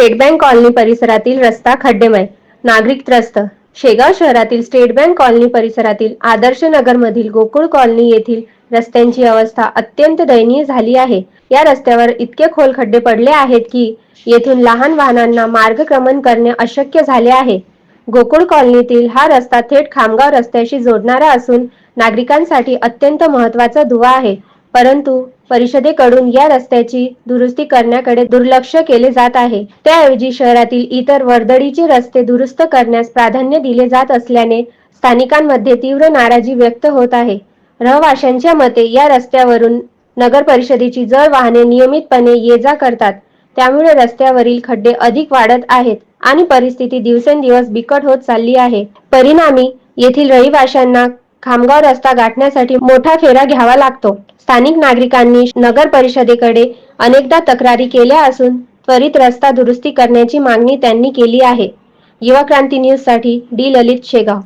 State bank colony परिसरातील रस्ता खड्डेमय. नागरिक त्रस्त. शेगाव शहरातील स्टेट बँक कॉलनी परिसरातील आदर्श नगर मधील गोकुळ कॉलनी येथील रस्त्यांची अवस्था अत्यंत दयनीय झाली आहे. या रस्त्यावर इतके खोल खड्डे पडले आहेत की येथून लहान वाहनांना मार्गक्रमण करणे अशक्य झाले आहे. गोकुळ कॉलनीतील हा रस्ता थेट खामगाव रस्त्याशी जोडणारा असून नागरिकांसाठी अत्यंत महत्त्वाचा दुवा आहे. परंतु परिषदेकडून या रस्त्याची दुरुस्ती करण्याकडे दुर्लक्ष केले जात आहे. त्याऐवजी शहरातील इतर वर्दळीचे रस्ते दुरुस्त करण्यास प्राधान्य दिले जात असल्याने स्थानिकांमध्ये तीव्र नाराजी व्यक्त होत आहे. रहिवाशांच्या मते या रस्त्यावरून नगर परिषदेची जड वाहने नियमितपणे ये जा करतात. त्यामुळे रस्त्यावरील खड्डे अधिक वाढत आहेत आणि परिस्थिती दिवसेंदिवस बिकट होत चालली आहे. परिणामी येथील रहिवाशांना खामगाव रस्ता गाठण्यासाठी मोठा फेरा घ्यावा लागतो. स्थानिक नागरिकांनी नगर परिषदेकडे अनेकदा तक्रारी केल्या असून त्वरित रस्ता दुरुस्ती करण्याची मागणी त्यांनी केली आहे. युवा क्रांती न्यूजसाठी डी. ललित शेगाव.